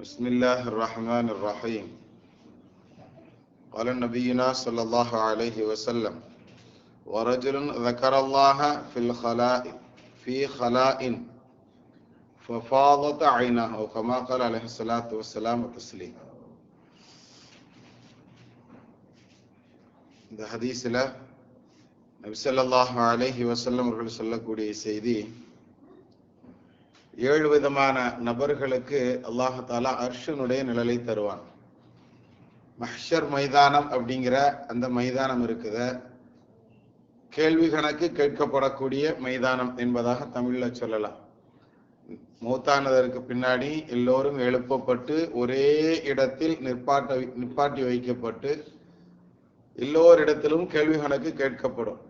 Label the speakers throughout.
Speaker 1: بسم الله الرحمن الرحيم قال نبينا صلى الله عليه وسلم ورجل ذكر الله في الخلاء في خلاء ففاضت عينه أو كما قال عليه الصلاة والسلام تسليم இந்த ஹதீஸில் நபி ஸல்லல்லாஹு அலைஹி வஸல்லம் அவர்கள் சொல்லக்கூடிய செய்தி ஏழு விதமான நபர்களுக்கு அல்லாஹாலா அர்ஷனுடைய நிழலை தருவான். மஹ்ஷர் மைதானம் அப்படிங்கிற அந்த மைதானம் இருக்குது. கேள்வி கணக்கு கேட்கப்படக்கூடிய மைதானம் என்பதாக தமிழ்ல சொல்லலாம். மூத்தானதற்கு பின்னாடி எல்லோரும் எழுப்பப்பட்டு ஒரே இடத்தில் நிற்பாட்ட நிப்பாட்டி வைக்கப்பட்டு எல்லோரிடத்திலும் கேள்வி கணக்கு கேட்கப்படும்.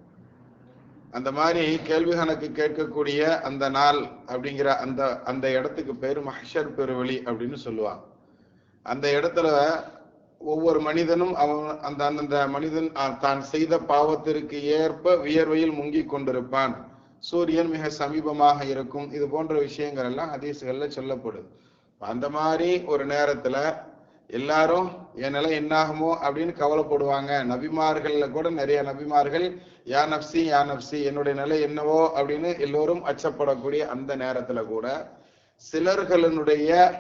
Speaker 1: அந்த மாதிரி கேள்வி கணக்கு கேட்கக்கூடிய அந்த நாள் அப்படிங்கிற அந்த அந்த இடத்துக்கு பேர் மஹர் பெருவெளி அப்படின்னு சொல்லுவாங்க. அந்த இடத்துல ஒவ்வொரு மனிதனும் அவன் அந்த அந்தந்த மனிதன் தான் செய்த பாவத்திற்கு ஏற்ப வியர்வையில் முங்கி கொண்டிருப்பான். சூரியன் மிக சமீபமாக இருக்கும். இது போன்ற விஷயங்கள் எல்லாம் ஹதீஸ்கள்ல சொல்லப்படுது. அந்த மாதிரி ஒரு நேரத்துல எல்லாரும் என் நிலை என்னாகுமோ? அப்படின்னு கவலைப்படுவாங்க. நபிமார்கள்ல கூட நிறைய நபிமார்கள் யா நப்சி யா நப்சி என்னுடைய நிலை என்னவோ? அப்படின்னு எல்லோரும் அச்சப்படக்கூடிய அந்த நேரத்துல கூட சிலர்களினுடைய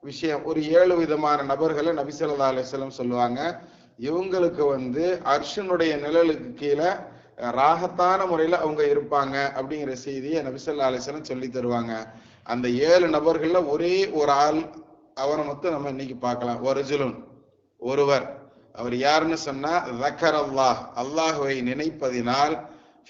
Speaker 1: விஷயம் ஒரு ஏழு விதமான நபர்களை நபிசல்லா அலிஸ்லம் சொல்லுவாங்க. இவங்களுக்கு வந்து அர்ஷனுடைய நிழலுக்கு கீழே ராகத்தான முறையில அவங்க இருப்பாங்க அப்படிங்கிற செய்தியை நபிசல்லா அலிஸ்லம் சொல்லி தருவாங்க. அந்த ஏழு நபர்கள்ல ஒரே ஒரு ஆள் அவரை மட்டும் நம்ம இன்னைக்கு பார்க்கலாம். ஒரிஜிலுன் ஒருவர். அவர் யாருன்னு சொன்னா ரக்கர் அல்லாஹ் அல்லாஹுவை நினைப்பதினால்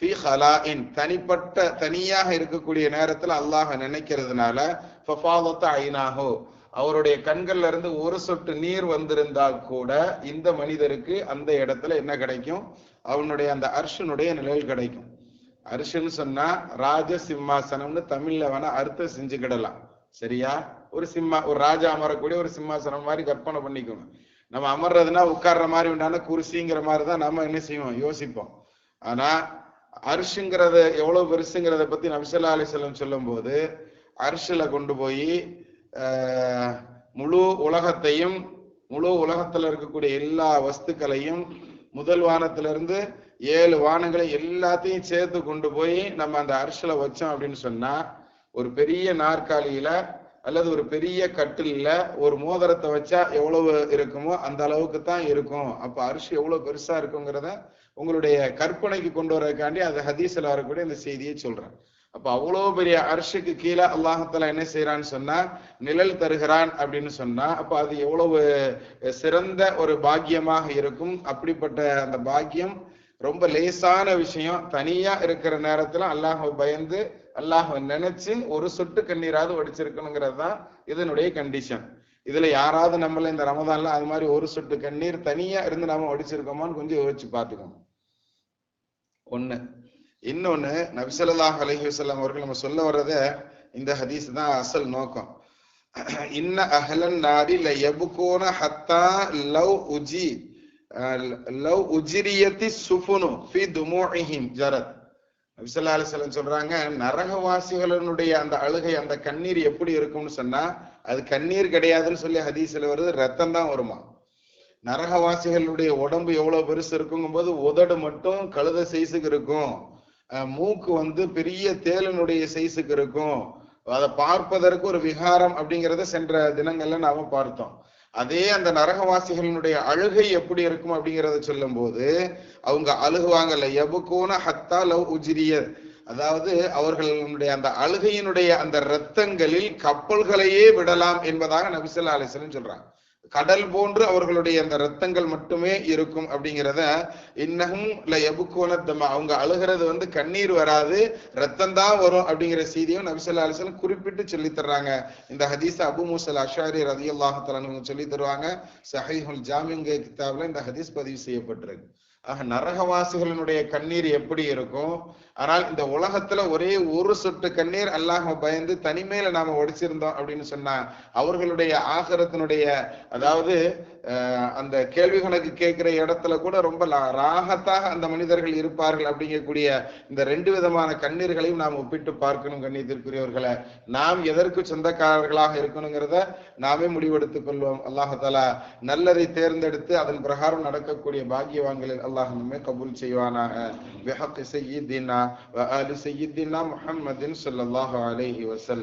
Speaker 1: ஃபி ஹலாஇன் தனிப்பட்ட தனியாக இருக்கக்கூடிய நேரத்துல அல்லாஹ் நினைக்கிறதுனால ஃபஃபாதத்த அவருடைய கண்கள்ல இருந்து ஒரு சொட்டு நீர் வந்திருந்தா கூட இந்த மனிதருக்கு அந்த இடத்துல என்ன கிடைக்கும்? அவனுடைய அந்த அர்ஷனுடைய நிழல் கிடைக்கும். அரிசுன்னு சொன்னா ராஜ சிம்மாசனம்னு தமிழ்ல வேணா அர்த்தம் செஞ்சுக்கிடலாம். சரியா? ஒரு சிம்மா ஒரு ராஜா அமரக்கூடிய ஒரு சிம்மாசனம் மாதிரி கற்பனை பண்ணிக்கோங்க. நம்ம அமர்றதுன்னா உட்கார்ற மாதிரி உண்டான குருசிங்கிற மாதிரி தான் நம்ம என்ன செய்வோம்? யோசிப்போம். ஆனா அரிசுங்கிறத எவ்வளவு பெருசுங்கிறத பத்தி நபிசல்லா அலிசல்லம் சொல்லும் போது அரிசில கொண்டு போய் முழு உலகத்தையும் முழு உலகத்துல இருக்கக்கூடிய எல்லா வஸ்துக்களையும் முதல் வானத்திலிருந்து ஏழு வானங்களை எல்லாத்தையும் சேர்த்து கொண்டு போய் நம்ம அந்த அரிசில வச்சோம் அப்படின்னு சொன்னா ஒரு பெரிய நாற்காலியில அல்லது ஒரு பெரிய கட்டில்ல ஒரு மோதிரத்தை வச்சா எவ்வளவு இருக்குமோ அந்த அளவுக்கு தான் இருக்கும். அப்ப அரிசி எவ்வளவு பெருசா இருக்குங்கிறத உங்களுடைய கற்பனைக்கு கொண்டு வரதுக்காண்டி அது ஹதீஸ்ல வரக்கூடிய இந்த செய்தியை சொல்றேன். அப்ப அவ்வளவு பெரிய அரிசிக்கு கீழே அல்லாஹத்துல என்ன செய்யறான்னு சொன்னா நிழல் தருகிறான் அப்படின்னு சொன்னா அப்ப அது எவ்வளவு சிறந்த ஒரு பாக்கியமாக இருக்கும். அப்படிப்பட்ட அந்த பாக்கியம் ரொம்ப லேசான விஷயம். தனியா இருக்கிற நேரத்துல அல்லாஹ் பயந்து அல்லாஹ் நினைச்சு ஒரு சொட்டு கண்ணீராவது வடிச்சிருக்கணுங்கிறது தான் இதனுடைய கண்டிஷன் இதுல யாராவது நம்மள இந்த ரமதான்ல அது மாதிரி ஒரு சொட்டு கண்ணீர் தனியா இருந்து நாம வடிச்சிருக்கோமான்னு கொஞ்சம் யோசிச்சு பாத்துக்கோங்க ஒண்ணு. இன்னொன்னு நபிசல்லாஹ் அலஹி வசல்லாம் அவர்கள் நம்ம சொல்ல வர்றத இந்த ஹதீஸ் தான் அசல் நோக்கம். இன்ன அஹலன் நாரி ல எபுகோன ஹத்தா லவ் உஜி லவ் உஜிரியத்தி சுஃபுனு ஃபி துமூஹிம் ஜரத். நபிசல்லா அலிசல்லம் சொல்றாங்க நரகவாசிகளினுடைய அந்த அழுகை அந்த கண்ணீர் எப்படி இருக்கும்னு சொன்னா அது கண்ணீர் கிடையாதுன்னு சொல்லி ஹதீஸ்ல வருது ரத்தம் தான் வருமா? நரகவாசிகளுடைய உடம்பு எவ்வளவு பெருசு இருக்குங்கும் போது உதடு மட்டும் கழுத சைஸுக்கு இருக்கும். மூக்கு வந்து பெரிய தேலனுடைய சைஸுக்கு இருக்கும். அதை பார்ப்பதற்கு ஒரு விகாரம் அப்படிங்கிறத சென்ற தினங்கள்ல நாம பார்த்தோம். அதே அந்த நரகவாசிகளினுடைய அழுகை எப்படி இருக்கும் அப்படிங்கிறத சொல்லும் போது அவங்க அழுகுவாங்கல்ல எபுக்கோன ஹத்தா லவ் உஜிரியர் அதாவது அவர்களுடைய அந்த அழுகையினுடைய அந்த இரத்தங்களில் கப்பல்களையே விடலாம் என்பதாக நபிசல்லா அலிஸ்லம் சொல்றாங்க. கடல் போன்று அவர்களுடைய அந்த ரத்தங்கள் மட்டுமே இருக்கும் அப்படிங்கிறத இன்னமும் இல்ல எபுக்கோனத்தமா அவங்க அழுகிறது வந்து கண்ணீர் வராது ரத்தம் தான் வரும் அப்படிங்கிற செய்தியும் நபிசல்லா அலிஸ்லாம் குறிப்பிட்டு சொல்லி தர்றாங்க. இந்த ஹதீஸ் அபு முசல் அஷாரி ரதி அல்லாஹால சொல்லி தருவாங்க. சஹீஹுல் ஜாமிங்க கிதாப்ல இந்த ஹதீஸ் பதிவு செய்யப்பட்டிருக்கு. ஆக நரகவாசிகளினுடைய கண்ணீர் எப்படி இருக்கும்? ஆனால் இந்த உலகத்துல ஒரே ஒரு சொட்டு கண்ணீர் அல்லாஹ் பயந்து தனிமையில நாம ஒடிச்சிருந்தோம் அப்படின்னு சொன்னா அவர்களுடைய ஆகரத்தினுடைய அதாவது அந்த கேள்வி கணக்கு கேட்கிற இடத்துல கூட ரொம்ப ராகத்தாக அந்த மனிதர்கள் இருப்பார்கள் அப்படிங்கக்கூடிய இந்த ரெண்டு விதமான கண்ணீர்களையும் நாம் ஒப்பிட்டு பார்க்கணும் கண்ணியத்திற்குரியவர்களை. நாம் எதற்கு சொந்தக்காரர்களாக இருக்கணுங்கிறத நாமே முடிவெடுத்துக் கொள்வோம். அல்லாஹாலா நல்லதை தேர்ந்தெடுத்து அதன் பிரகாரம் நடக்கக்கூடிய பாக்கியவான்களில் الله ما قبول سيوانا بحق سيدنا وآل سيدنا محمد صلى الله عليه وسلم.